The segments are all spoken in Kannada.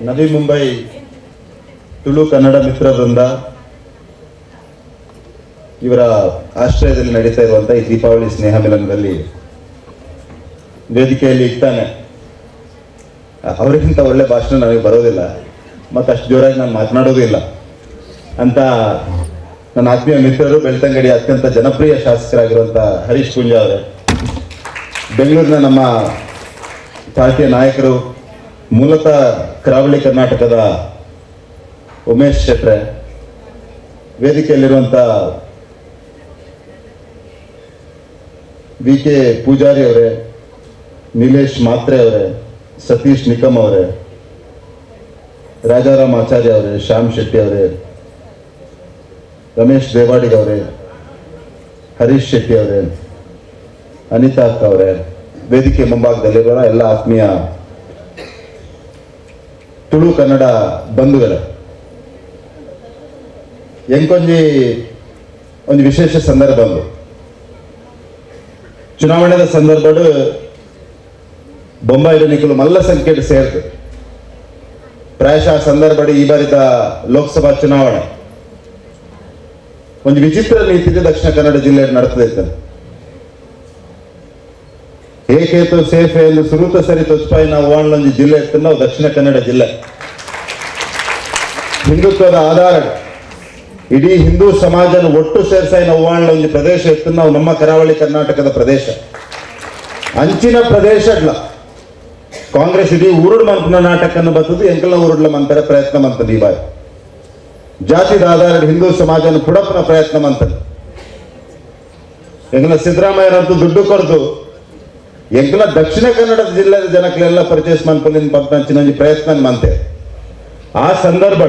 ನವಿ ಮುಂಬೈ, ತುಳು ಕನ್ನಡ ಮಿತ್ರ ವೃಂದ ಇವರ ಆಶ್ರಯದಲ್ಲಿ ನಡೀತಾ ಇರುವಂತಹ ಈ ದೀಪಾವಳಿ ಸ್ನೇಹ ಮಿಲನದಲ್ಲಿ ವೇದಿಕೆಯಲ್ಲಿ ಇರ್ತಾನೆ ಅವರಿಗಿಂತ ಒಳ್ಳೆ ಭಾಷಣ ನನಗೆ ಬರೋದಿಲ್ಲ. ಮತ್ತು ಅಷ್ಟು ಜೋರಾಗಿ ನಾನು ಮಾತನಾಡೋದು ಇಲ್ಲ. ಅಂತ ನನ್ನ ಆತ್ಮೀಯ ಮಿತ್ರರು ಬೆಳ್ತಂಗಡಿ ಅತ್ಯಂತ ಜನಪ್ರಿಯ ಶಾಸಕರಾಗಿರುವಂಥ ಹರೀಶ್ ಕುಂಜಾ ಅವರೇ. ಬೆಂಗಳೂರಿನ ನಮ್ಮ ಪಾರ್ಟಿಯ ನಾಯಕರು ಮೂಲತಃ ಕರಾವಳಿ ಕರ್ನಾಟಕದ ಉಮೇಶ್ ಶೆಟ್ರೆ ವೇದಿಕೆಯಲ್ಲಿರುವಂಥ ವಿ ಕೆ ಪೂಜಾರಿ ಅವರೇ, ನಿಲೇಶ್ ಮಾತ್ರೆ ಅವರೇ, ಸತೀಶ್ ನಿಕಮ್ ಅವರೇ, ರಾಜಾರಾಮ್ ಆಚಾರ್ಯ ಅವರೇ, ಶ್ಯಾಮ್ ಶೆಟ್ಟಿ ಅವರೇ, ರಮೇಶ್ ದೇವಾಡಿಗ ಅವರೇ, ಹರೀಶ್ ಶೆಟ್ಟಿ ಅವರೇ, ಅನಿತಾ ಅಕ್ಕ ಅವರೇ, ವೇದಿಕೆ ಮುಂಭಾಗದಲ್ಲಿರುವ ಎಲ್ಲ ಆತ್ಮೀಯ ತುಳು ಕನ್ನಡ ಬಂಧುಗಳೇ. ಎಂಕೊಂಜಿ ಒಂದು ವಿಶೇಷ ಸಂದರ್ಭ ಒಂದು. ಚುನಾವಣೆದ ಸಂದರ್ಭಡು ಬೊಂಬಾಯಿಲು ನಿಖಲು ಮಲ್ಲ ಸಂಖ್ಯೆಡ್ ಸೇರ್ತು. ಪ್ರಾಯಶಃ ಸಂದರ್ಭ ಈ ಬಾರಿದ ಲೋಕಸಭಾ ಚುನಾವಣೆ. ಒಂದು ವಿಚಿತ್ರ ನೀತಿಗೆ ದಕ್ಷಿಣ ಕನ್ನಡ ಜಿಲ್ಲೆಯಲ್ಲಿ ಇರ್ತದೆ ಏಕೇತು ಸೇಫೆ ಎಂದು ಸುರುತ ಸರಿ ತೊಚ್ಪಾಯಿ ನಾವು ಒಂದು ಜಿಲ್ಲೆ ಇರ್ತದೆ ನಾವು ದಕ್ಷಿಣ ಕನ್ನಡ ಜಿಲ್ಲೆ. ಹಿಂದುತ್ವದ ಆಧಾರ. ಇಡೀ ಹಿಂದೂ ಸಮಾಜನ ಒಟ್ಟು ಸೇರ್ಸಾಯಿ ನಾವು ಒಂದು ಪ್ರದೇಶ ಇರ್ತದೆ ನಾವು ನಮ್ಮ ಕರಾವಳಿ ಕರ್ನಾಟಕದ ಪ್ರದೇಶ. ಅಂಚಿನ ಪ್ರದೇಶ ಕಾಂಗ್ರೆಸ್ ಇಡೀ ಊರುಡ್ ಮಂಪನ ನಾಟಕ ಬರ್ತದೆ ಎಂಕಲ ಊರುಡ್ಲ ಮಂತರ ಪ್ರಯತ್ನ ಮಂತದ ಈ ಬಾರಿ. ಜಾತಿದ ಆಧಾರ ಹಿಂದೂ ಸಮಾಜನ ಪುಡಪನ ಪ್ರಯತ್ನ ಮಂತದ ಎಂಕಲ ಸಿದ್ದರಾಮಯ್ಯರಂತೂ ದುಡ್ಡು ಕೊಡ್ದು ಎಂಕಲ ದಕ್ಷಿಣ ಕನ್ನಡ ಜಿಲ್ಲೆಯ ಜನಕ್ಕೆಲ್ಲ ಪರ್ಚೇಸ್ ಮನ್ಪಲಿನ ಪಂಪಂಚಿನ ಪ್ರಯತ್ನ ಮಂತೆ ಆ ಸಂದರ್ಭ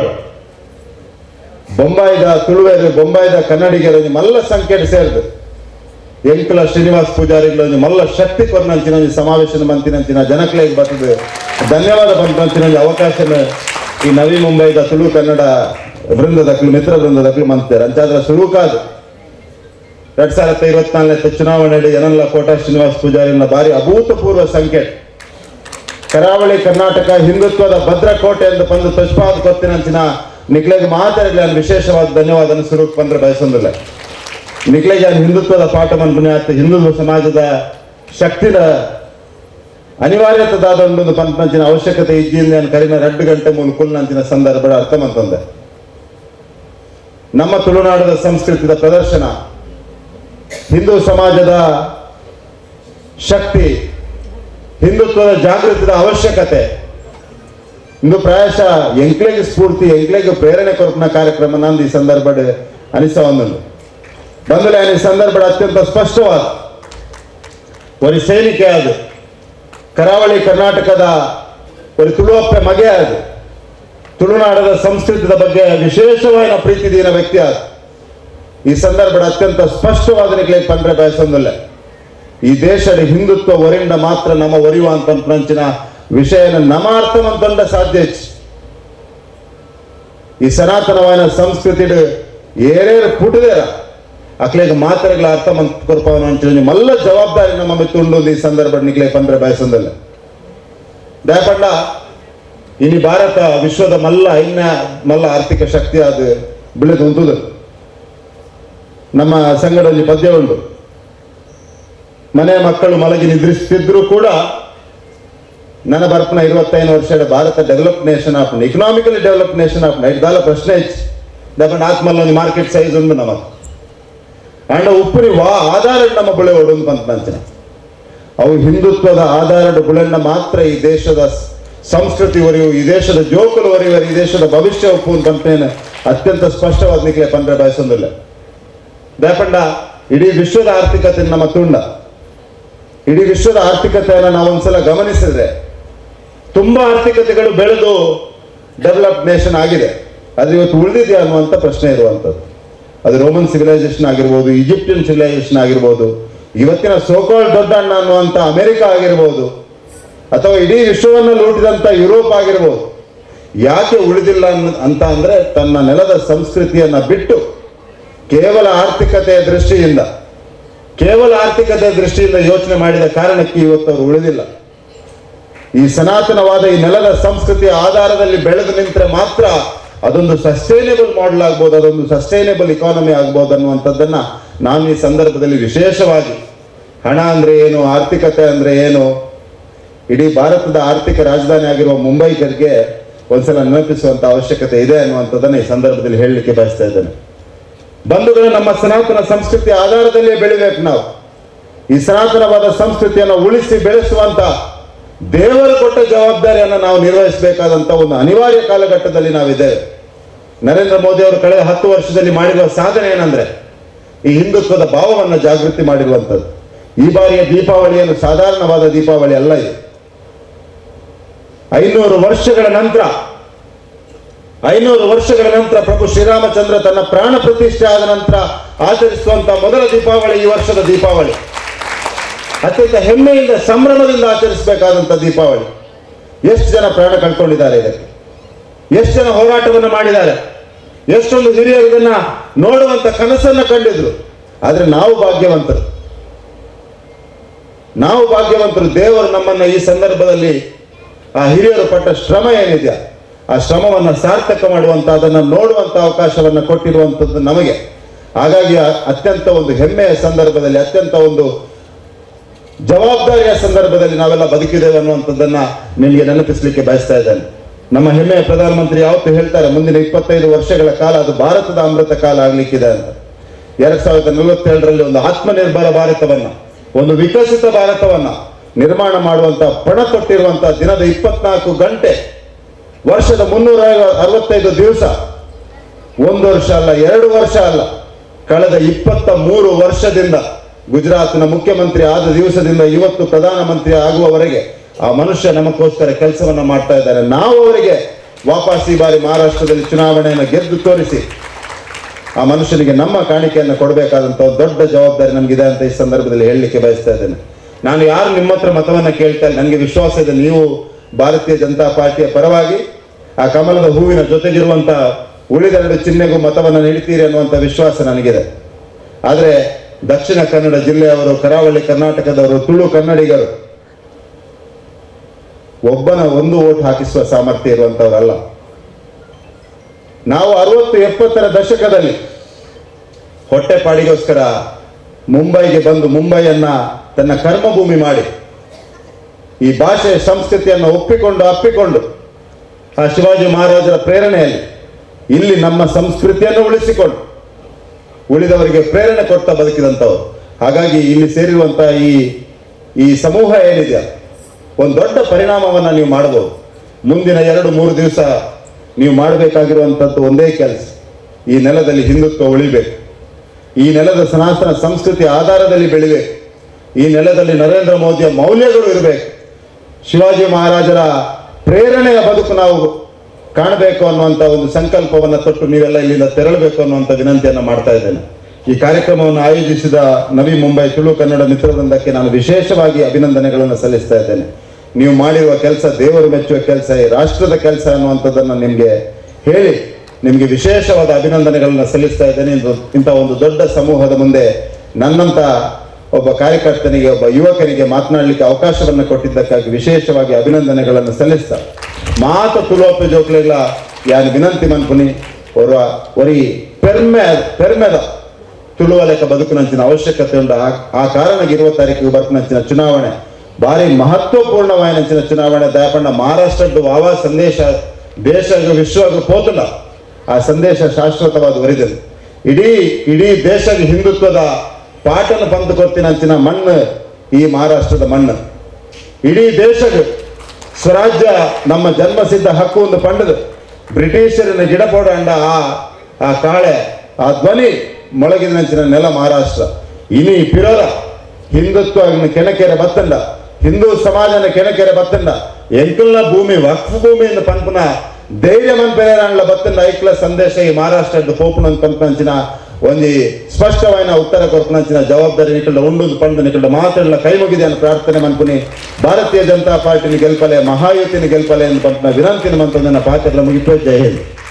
ಬೊಂಬಾಯಿದ ತುಳುವೇರು ಬೊಂಬಾಯಿದ ಕನ್ನಡಿಗರ ಮಲ್ಲ ಸಂಕೇತ ಸೇರ್ದು. ಎಂಕುಲ ಶ್ರೀನಿವಾಸ್ ಪೂಜಾರಿಗಳ ಮಲ್ಲ ಶಕ್ತಿ ಕೊರ್ನಂಚಿನ ಸಮಾವೇಶ ಮಂತಿನಂಚಿನ ಜನಕ್ಕೆ ಬರ್ತದೆ ಧನ್ಯವಾದ ಪಂಪಂಚಿನ ಅವಕಾಶ ಈ ನವಿ ಮುಂಬೈದ ತುಳು ಕನ್ನಡ ವೃಂದದಕ್ಲು ಮಿತ್ರ ವೃಂದದಕ್ಲು ಮಂತಾರೆ ಅಂಚಾದ್ರ ಸುರುಕಾದು ಎರಡ್ ಸಾವಿರದ ಇಪ್ಪತ್ನಾಲ್ಕನೇ ಚುನಾವಣೆಯಲ್ಲಿ ಏನಲ್ಲ ಕೋಟಾ ಶ್ರೀನಿವಾಸ್ ಪೂಜಾರಿನ ಬಾರಿ ಅಭೂತಪೂರ್ವ ಸಂಖ್ಯೆ. ಕರಾವಳಿ ಕರ್ನಾಟಕ ಹಿಂದುತ್ವದ ಭದ್ರಕೋಟೆ ಎಂದು ಬಂದು ತುಷ್ಪಾದ ಕೊತ್ತಿನಂಚಿನ ನಿಗ್ಲೆಗೆ ಮಾತಾಡಲಿ ನಾನು ವಿಶೇಷವಾದ ಧನ್ಯವಾದ ಸ್ವರೂಪ ಬಂದ್ರೆ ಬಯಸೊಂದಿಲ್ಲ. ನಿಗ್ಲೆಗೆ ನಾನು ಹಿಂದುತ್ವದ ಪಾಠವನ್ನು ಬುನಿಯಾತ ಹಿಂದೂ ಸಮಾಜದ ಶಕ್ತಿದ ಅನಿವಾರ್ಯತದಾದ ಒಂದು ಪಂಚಿನ ಅವಶ್ಯಕತೆ ಇದ್ದಿಂದ ನಾನು ಕಡಿಮೆ ಎರಡು ಗಂಟೆ ಮೂಲ ಕುಲ್ನಂಚಿನ ಸಂದರ್ಭ ಅರ್ಥ ಮಂತಂದೆ ನಮ್ಮ ತುಳುನಾಡದ ಸಂಸ್ಕೃತಿದ ಪ್ರದರ್ಶನ ಹಿಂದೂ ಸಮಾಜದ ಶಕ್ತಿ, ಹಿಂದುತ್ವದ ಜಾಗೃತಿಯ ಅವಶ್ಯಕತೆ. ಇಂದು ಪ್ರಾಯಶಃ ಎಂಕ್ಲೆಗೆ ಸ್ಫೂರ್ತಿ ಎಂಕ್ಲೆಗೆ ಪ್ರೇರಣೆ ಕೊರಪಿನ ಕಾರ್ಯಕ್ರಮ ನಂದು ಈ ಸಂದರ್ಭ ಅನಿಸ ಬಂದರೆ ಈ ಸಂದರ್ಭ ಅತ್ಯಂತ ಸ್ಪಷ್ಟವಾದ ಒಂದು ಸೈನಿಕೆ ಅದು ಕರಾವಳಿ ಕರ್ನಾಟಕದ ಒಂದು ತುಳುವಪ್ಪೆ ಮಗೆ ಅದು ತುಳುನಾಡದ ಸಂಸ್ಕೃತಿಯ ಬಗ್ಗೆ ವಿಶೇಷವಾದ ಪ್ರೀತಿ ದೀನ ವ್ಯಕ್ತಿ ಆದ ಈ ಸಂದರ್ಭದ ಅತ್ಯಂತ ಸ್ಪಷ್ಟವಾದ ಪಂದ್ರೆ ಬಯಸಂದಲ್ಲ. ಈ ದೇಶದ ಹಿಂದುತ್ವ ಒರಿಂದ ಮಾತ್ರ ನಮ್ಮ ಒರಿಯುವ ಅಂತ ಪಂಚಿನ ವಿಷಯನ ನಮ್ಮ ಅರ್ಥವಂತಂಡ ಸಾಧ್ಯ ಈ ಸನಾತನವಾದ ಸಂಸ್ಕೃತಿ ಏರೇರು ಪುಟದೇರ ಅಕ್ಲೇಗ ಮಾತ್ರೆಗಳ ಅರ್ಥ ಕೊರ್ಪವನ ಅಂಚನೆ ಮಲ್ಲ ಜವಾಬ್ದಾರಿ ನಮ್ಮ ಮಿತ್ತುಂಡು ಈ ಸಂದರ್ಭ ನಿಕ್ಲೆ ಪಂದ್ರೆ ಬಯಸಂದಲ್ಲ. ದಯಪಂಡ ಇನ್ನು ಭಾರತ ವಿಶ್ವದ ಮಲ್ಲ, ಇನ್ನ ಮಲ್ಲ ಆರ್ಥಿಕ ಶಕ್ತಿ ಅದು ಬೆಳೆದು ಉಂಟುದು ನಮ್ಮ ಸಂಘದಲ್ಲಿ ಪದ್ಯ ಉಂಟು ಮನೆ ಮಕ್ಕಳು ಮಲಗಿ ನಿದ್ರಿಸ್ತಿದ್ರು ಕೂಡ ನನ್ನ ಬರ್ಪನ ಇರುವತ್ತೈದು ವರ್ಷದ Bharat develop nation of economically develop nation of ಐದು ದಾಲ ಪ್ರಶ್ನೆ ಆತ್ಮಲ್ಲ ಒಂದು ಮಾರ್ಕೆಟ್ ಸೈಜ್ ಉಂಡು ನಮ್ಮ ಅಂಡ ಉಪ್ಪುರಿ ವಾ ಆಧಾರ ನಮ್ಮ ಬುಳೆ ಒಡೊಂದು ಬಂತ ನಂಚಿನ ಅವು ಹಿಂದುತ್ವದ ಆಧಾರದ ಬುಳೆಣ್ಣ ಮಾತ್ರ ಈ ದೇಶದ ಸಂಸ್ಕೃತಿ ಒರೆಯು ಈ ದೇಶದ ಜೋಕುಲು ಒರಿಯುವರು ಈ ದೇಶದ ಭವಿಷ್ಯ ಉಪ್ಪು ಅಂತೇನೆ ಅತ್ಯಂತ ಸ್ಪಷ್ಟವಾದ ನಿಕ್ಲೆ ಪಂದ್ರೆ ಬಯಸೊಂದಿಲ್ಲ. ದಯಪಂಡ ಇಡೀ ವಿಶ್ವದ ಆರ್ಥಿಕತೆ ನಮ್ಮ ತುಂಡ. ಇಡೀ ವಿಶ್ವದ ಆರ್ಥಿಕತೆಯನ್ನು ನಾವು ಒಂದ್ಸಲ ಗಮನಿಸಿದ್ರೆ ತುಂಬಾ ಆರ್ಥಿಕತೆಗಳು ಬೆಳೆದು ಡೆವಲಪ್ ನೇಷನ್ ಆಗಿದೆ. ಅದು ಇವತ್ತು ಉಳಿದಿದೆಯಾ ಅನ್ನುವಂಥ ಪ್ರಶ್ನೆ ಇರುವಂಥದ್ದು. ಅದು ರೋಮನ್ ಸಿವಿಲೈಸೇಷನ್ ಆಗಿರ್ಬೋದು ಈಜಿಪ್ಟಿಯನ್ ಸಿವಿಲೈಸೇಷನ್ ಆಗಿರ್ಬೋದು, ಇವತ್ತಿನ ಸೋಕಾಲ್ ದೊಡ್ಡ ಅಣ್ಣ ಅನ್ನುವಂಥ ಅಮೆರಿಕ ಆಗಿರ್ಬೋದು, ಅಥವಾ ಇಡೀ ವಿಶ್ವವನ್ನು ಲೂಟಿದಂಥ ಯುರೋಪ್ ಆಗಿರ್ಬೋದು, ಯಾಕೆ ಉಳಿದಿಲ್ಲ ಅಂತ ಅಂದ್ರೆ ತನ್ನ ನೆಲದ ಸಂಸ್ಕೃತಿಯನ್ನ ಬಿಟ್ಟು ಕೇವಲ ಆರ್ಥಿಕತೆಯ ದೃಷ್ಟಿಯಿಂದ, ಕೇವಲ ಆರ್ಥಿಕತೆಯ ದೃಷ್ಟಿಯಿಂದ ಯೋಚನೆ ಮಾಡಿದ ಕಾರಣಕ್ಕೆ ಇವತ್ತು ಅವರು ಉಳಿದಿಲ್ಲ. ಈ ಸನಾತನವಾದ ಈ ನೆಲದ ಸಂಸ್ಕೃತಿಯ ಆಧಾರದಲ್ಲಿ ಬೆಳೆದು ನಿಂತರೆ ಮಾತ್ರ ಅದೊಂದು ಸಸ್ಟೈನೇಬಲ್ ಮಾಡೆಲ್ ಆಗ್ಬೋದು, ಅದೊಂದು ಸಸ್ಟೈನೇಬಲ್ ಇಕಾನಮಿ ಆಗ್ಬೋದು ಅನ್ನುವಂಥದ್ದನ್ನ ನಾನು ಈ ಸಂದರ್ಭದಲ್ಲಿ ವಿಶೇಷವಾಗಿ, ಹಣ ಅಂದ್ರೆ ಏನು, ಆರ್ಥಿಕತೆ ಅಂದ್ರೆ ಏನು, ಇಡೀ ಭಾರತದ ಆರ್ಥಿಕ ರಾಜಧಾನಿ ಆಗಿರುವ ಮುಂಬೈಗರಿಗೆ ಒಂದ್ಸಲ ನೆನಪಿಸುವಂತ ಅವಶ್ಯಕತೆ ಇದೆ ಅನ್ನುವಂಥದ್ದನ್ನ ಈ ಸಂದರ್ಭದಲ್ಲಿ ಹೇಳಲಿಕ್ಕೆ ಬಯಸ್ತಾ ಇದ್ದೇನೆ. ಬಂಧುಗಳು, ನಮ್ಮ ಸನಾತನ ಸಂಸ್ಕೃತಿ ಆಧಾರದಲ್ಲಿ ಬೆಳಿಬೇಕು ನಾವು. ಈ ಸನಾತನವಾದ ಸಂಸ್ಕೃತಿಯನ್ನು ಉಳಿಸಿ ಬೆಳೆಸುವಂತ ದೇವರು ಕೊಟ್ಟ ಜವಾಬ್ದಾರಿಯನ್ನು ನಾವು ನಿರ್ವಹಿಸಬೇಕಾದಂತ ಒಂದು ಅನಿವಾರ್ಯ ಕಾಲಘಟ್ಟದಲ್ಲಿ ನಾವಿದ್ದೇವೆ ನರೇಂದ್ರ ಮೋದಿ ಅವರು ಕಳೆದ ಹತ್ತು ವರ್ಷದಲ್ಲಿ ಮಾಡಿರುವ ಸಾಧನೆ ಏನಂದ್ರೆ, ಈ ಹಿಂದುತ್ವದ ಭಾವವನ್ನು ಜಾಗೃತಿ ಮಾಡಿರುವಂಥದ್ದು. ಈ ಬಾರಿಯ ದೀಪಾವಳಿಯನ್ನು ಸಾಧಾರಣವಾದ ದೀಪಾವಳಿ ಅಲ್ಲ ಇದು. ಐನೂರು ವರ್ಷಗಳ ನಂತರ ಐನೂರು ವರ್ಷಗಳ ನಂತರ ಪ್ರಭು ಶ್ರೀರಾಮಚಂದ್ರ ತನ್ನ ಪ್ರಾಣ ಪ್ರತಿಷ್ಠೆ ಆದ ನಂತರ ಆಚರಿಸುವಂತ ಮೊದಲ ದೀಪಾವಳಿ ಈ ವರ್ಷದ ದೀಪಾವಳಿ. ಅತ್ಯಂತ ಹೆಮ್ಮೆಯಿಂದ, ಸಂಭ್ರಮದಿಂದ ಆಚರಿಸಬೇಕಾದಂತ ದೀಪಾವಳಿ. ಎಷ್ಟು ಜನ ಪ್ರಾಣ ಕಳ್ಕೊಂಡಿದ್ದಾರೆ ಇದಕ್ಕೆ? ಎಷ್ಟು ಜನ ಹೋರಾಟವನ್ನು ಮಾಡಿದ್ದಾರೆ? ಎಷ್ಟೊಂದು ಹಿರಿಯರು ಇದನ್ನ ನೋಡುವಂತ ಕನಸನ್ನ ಕಂಡಿದ್ರು. ಆದ್ರೆ ನಾವು ಭಾಗ್ಯವಂತರು. ನಾವು ಭಾಗ್ಯವಂತರು ದೇವರು ನಮ್ಮನ್ನ ಈ ಸಂದರ್ಭದಲ್ಲಿ ಆ ಹಿರಿಯರು ಪಟ್ಟ ಶ್ರಮ ಏನಿದೆಯಾ? ಆ ಶ್ರಮವನ್ನ ಸಾರ್ಥಕ ಮಾಡುವಂತ ಅದನ್ನ ನೋಡುವಂತ ಅವಕಾಶವನ್ನ ಕೊಟ್ಟಿರುವಂತದ್ದು ನಮಗೆ. ಹಾಗಾಗಿ ಅತ್ಯಂತ ಒಂದು ಹೆಮ್ಮೆಯ ಸಂದರ್ಭದಲ್ಲಿ, ಅತ್ಯಂತ ಒಂದು ಜವಾಬ್ದಾರಿಯ ಸಂದರ್ಭದಲ್ಲಿ ನಾವೆಲ್ಲ ಬದುಕಿದ್ದೇವೆ ಅನ್ನುವಂಥದ್ದನ್ನ ನಿಮಗೆ ನೆನಪಿಸಲಿಕ್ಕೆ ಬಯಸ್ತಾ ಇದ್ದೇನೆ. ನಮ್ಮ ಹೆಮ್ಮೆಯ ಪ್ರಧಾನಮಂತ್ರಿ ಯಾವತ್ತು ಹೇಳ್ತಾರೆ, ಮುಂದಿನ ಇಪ್ಪತ್ತೈದು ವರ್ಷಗಳ ಕಾಲ ಅದು ಭಾರತದ ಅಮೃತ ಕಾಲ ಆಗ್ಲಿಕ್ಕಿದೆ ಅಂತ. ಎರಡ್ ಸಾವಿರದ ನಲವತ್ತೇಳರಲ್ಲಿ ಒಂದು ಆತ್ಮನಿರ್ಭರ ಭಾರತವನ್ನ, ಒಂದು ವಿಕಸಿತ ಭಾರತವನ್ನ ನಿರ್ಮಾಣ ಮಾಡುವಂತ, ಪಣ ತೊಟ್ಟಿರುವಂತಹ ದಿನದ ಇಪ್ಪತ್ನಾಲ್ಕು ಗಂಟೆ ವರ್ಷದ ಮುನ್ನೂರ ಅರವತ್ತೈದು ದಿವಸ. ಒಂದು ವರ್ಷ ಅಲ್ಲ, ಎರಡು ವರ್ಷ ಅಲ್ಲ. ಕಳೆದ ಇಪ್ಪತ್ತ ಮೂರು ವರ್ಷದಿಂದ ಗುಜರಾತ್ನ ಮುಖ್ಯಮಂತ್ರಿ ಆದ ದಿವಸದಿಂದ ಇವತ್ತು ಪ್ರಧಾನಮಂತ್ರಿ ಆಗುವವರೆಗೆ ಆ ಮನುಷ್ಯ ನಮಗೋಸ್ಕರ ಕೆಲಸವನ್ನ ಮಾಡ್ತಾ ಇದ್ದಾರೆ. ನಾವು ಅವರಿಗೆ ವಾಪಸ್ ಈ ಬಾರಿ ಮಹಾರಾಷ್ಟ್ರದಲ್ಲಿ ಚುನಾವಣೆಯನ್ನು ಗೆದ್ದು ತೋರಿಸಿ ಆ ಮನುಷ್ಯನಿಗೆ ನಮ್ಮ ಕಾಣಿಕೆಯನ್ನು ಕೊಡಬೇಕಾದಂಥ ದೊಡ್ಡ ಜವಾಬ್ದಾರಿ ನಮಗಿದೆ ಅಂತ ಈ ಸಂದರ್ಭದಲ್ಲಿ ಹೇಳಲಿಕ್ಕೆ ಬಯಸ್ತಾ ಇದ್ದೇನೆ. ನಾನು ಯಾರು ನಿಮ್ಮ ಹತ್ರ ಮತವನ್ನು ಕೇಳ್ತಾ ನನಗೆ ವಿಶ್ವಾಸ ಇದೆ, ನೀವು ಭಾರತೀಯ ಜನತಾ ಪಾರ್ಟಿಯ ಪರವಾಗಿ ಆ ಕಮಲದ ಹೂವಿನ ಜೊತೆಗಿರುವಂತ ಉಳಿದೆರಡು ಚಿಹ್ನೆಗೂ ಮತವನ್ನು ನೀಡ್ತೀರಿ ಅನ್ನುವಂತ ವಿಶ್ವಾಸ ನನಗಿದೆ. ಆದ್ರೆ ದಕ್ಷಿಣ ಕನ್ನಡ ಜಿಲ್ಲೆಯವರು, ಕರಾವಳಿ ಕರ್ನಾಟಕದವರು, ತುಳು ಕನ್ನಡಿಗರು ಒಬ್ಬನ ಒಂದು ಓಟ್ ಹಾಕಿಸುವ ಸಾಮರ್ಥ್ಯ ಇರುವಂತವರಲ್ಲ. ನಾವು ಅರವತ್ತು ಎಪ್ಪತ್ತರ ದಶಕದಲ್ಲಿ ಹೊಟ್ಟೆಪಾಡಿಗೋಸ್ಕರ ಮುಂಬೈಗೆ ಬಂದು ಮುಂಬೈಯನ್ನ ತನ್ನ ಕರ್ಮಭೂಮಿ ಮಾಡಿ ಈ ಭಾಷೆ ಸಂಸ್ಕೃತಿಯನ್ನು ಒಪ್ಪಿಕೊಂಡು ಅಪ್ಪಿಕೊಂಡು ಆ ಶಿವಾಜಿ ಮಹಾರಾಜರ ಪ್ರೇರಣೆಯಲ್ಲಿ ಇಲ್ಲಿ ನಮ್ಮ ಸಂಸ್ಕೃತಿಯನ್ನು ಉಳಿಸಿಕೊಂಡು ಉಳಿದವರಿಗೆ ಪ್ರೇರಣೆ ಕೊಡ್ತಾ ಬದುಕಿದಂಥವ್ರು. ಹಾಗಾಗಿ ಇಲ್ಲಿ ಸೇರಿರುವಂತಹ ಈ ಈ ಸಮೂಹ ಏನಿದೆ ಒಂದು ದೊಡ್ಡ ಪರಿಣಾಮವನ್ನ ನೀವು ಮಾಡಬಹುದು ಮುಂದಿನ ಎರಡು, ಮೂರು ದಿವಸ ನೀವು ಮಾಡಬೇಕಾಗಿರುವಂಥದ್ದು ಒಂದೇ ಕೆಲಸ. ಈ ನೆಲದಲ್ಲಿ ಹಿಂದುತ್ವ ಉಳಿಬೇಕು. ಈ ನೆಲದ ಸನಾತನ ಸಂಸ್ಕೃತಿ ಆಧಾರದಲ್ಲಿ ಬೆಳಿಬೇಕು. ಈ ನೆಲದಲ್ಲಿ ನರೇಂದ್ರ ಮೋದಿಯ ಮೌಲ್ಯಗಳು ಇರಬೇಕು. ಶಿವಾಜಿ ಮಹಾರಾಜರ ಪ್ರೇರಣೆಯ ಬದುಕು ನಾವು ಕಾಣಬೇಕು ಅನ್ನುವಂಥ ಒಂದು ಸಂಕಲ್ಪವನ್ನು ತೊಟ್ಟು ನೀವೆಲ್ಲ ಇಲ್ಲಿಂದ ತೆರಳಬೇಕು ಅನ್ನುವಂಥ ವಿನಂತಿಯನ್ನು ಮಾಡ್ತಾ ಇದ್ದೇನೆ. ಈ ಕಾರ್ಯಕ್ರಮವನ್ನು ಆಯೋಜಿಸಿದ ನವಿ ಮುಂಬೈ ತುಳು ಕನ್ನಡ ಮಿತ್ರವೃಂದಕ್ಕೆ ನಾನು ವಿಶೇಷವಾಗಿ ಅಭಿನಂದನೆಗಳನ್ನು ಸಲ್ಲಿಸ್ತಾ ಇದ್ದೇನೆ. ನೀವು ಮಾಡಿರುವ ಕೆಲಸ ದೇವರು ಮೆಚ್ಚುವ ಕೆಲಸ, ಈ ರಾಷ್ಟ್ರದ ಕೆಲಸ ಅನ್ನುವಂಥದ್ದನ್ನು ನಿಮಗೆ ಹೇಳಿ, ನಿಮಗೆ ವಿಶೇಷವಾದ ಅಭಿನಂದನೆಗಳನ್ನು ಸಲ್ಲಿಸ್ತಾ ಇದ್ದೇನೆ. ಇಂದು ಇಂಥ ಒಂದು ದೊಡ್ಡ ಸಮೂಹದ ಮುಂದೆ ನನ್ನಂತ ಒಬ್ಬ ಕಾರ್ಯಕರ್ತನಿಗೆ, ಒಬ್ಬ ಯುವಕರಿಗೆ ಮಾತನಾಡಲಿಕ್ಕೆ ಅವಕಾಶವನ್ನು ಕೊಟ್ಟಿದ್ದಕ್ಕಾಗಿ ವಿಶೇಷವಾಗಿ ಅಭಿನಂದನೆಗಳನ್ನು ಸಲ್ಲಿಸ್ತಾ. ಮಾತು ತುಲೋಪ ಜೋಕ್ಲೆಗಳ ಯಾನ್ ವಿನಂತಿ ಮನ್ಪುನಿ ಒರ ಒರಿ ಪೆರ್ಮೆ, ಪೆರ್ಮೆದ ತುಳುವ ಲೆಕ್ಕ ಬದುಕಿನಂಚಿನ ಅವಶ್ಯಕತೆ ಉಂಡು ಆ- ಕಾರಣ ಇರುವ ತಾರೀಕಿಗೆ ಬರ್ತಿನಂಚಿನ ಚುನಾವಣೆ. ಭಾರಿ ಮಹತ್ವಪೂರ್ಣವಾಯಿನಂಚಿನ ಚುನಾವಣೆ. ದಯಪಂಡ ಮಹಾರಾಷ್ಟ್ರದ್ದು ವಾವ ಸಂದೇಶ, ದೇಶ ವಿಶ್ವಗ ಪೋತುಂಡ ಆ ಸಂದೇಶ ಶಾಶ್ವತವಾದ ಒರಿದದು ಇಡೀ ಇಡೀ ದೇಶದ ಹಿಂದುತ್ವದ ಪಾಠನ ಬಂದು ಕೊಡ್ತೀನಂಚಿನ ಮಣ್ಣು ಈ ಮಹಾರಾಷ್ಟ್ರದ ಮಣ್ಣು. ಇಡೀ ದೇಶದ ಸ್ವರಾಜ್ಯ ನಮ್ಮ ಜನ್ಮಸಿದ್ಧ ಹಕ್ಕು ಒಂದು ಪಂಡದು. ಬ್ರಿಟಿಷರಿನ ಗಿಡ ಅಂಡ ಆ ಆ ಕಾಳೆ, ಆ ಧ್ವನಿ ಮೊಳಗಿನಂಚಿನ ನೆಲ ಮಹಾರಾಷ್ಟ್ರ. ಇನಿ ಪಿರೋರ ಹಿಂದುತ್ವ ಕೆಣಕೆರೆ ಬತ್ತಂಡ. ಹಿಂದೂ ಸಮಾಜನ ಕೆಣಕೆರೆ ಬತ್ತಂಡ. ಎಂಕಲ್ನ ಭೂಮಿ, ವಕ್ಫ್ ಭೂಮಿಯಿಂದ ಪಂಪನ ಧೈರ್ಯ ಮನ್ಪೆರೇರಾಂಡ್ಲ ಬತ್ತಂಡ. ಐಕ್ಲ ಸಂದೇಶ ಈ ಮಹಾರಾಷ್ಟ್ರದ ಪೋಪುನ ಪಂಪನಂಚಿನ ಒಂದು ಸ್ಪಷ್ಟವಾದ ಉತ್ತರ ಕೊರ್ಪನಂಚಿನ ಜವಾಬ್ದಾರಿ ನಿಕಲ್ಡ ಉಂಡೊಂದು ಪಂಡು ನಿಕಲ್ಡ ಮಾತಾಡಲ ಕೈ ಮುಗಿದೆ ಪ್ರಾರ್ಥನೆ ಮನ್ಪುನಿ. ಭಾರತೀಯ ಜನತಾ ಪಾರ್ಟಿನ ಗೆಲ್ಪಲೆ, ಮಹಾಯುತಿನ ಗೆಲ್ಪಲೆ ಪಂಪನ ವಿನಂತಿನ ಮಂತ್ರ ಪಾತ್ರ ಮುಗಿತು. ಜೈ ಹಿಂದ್.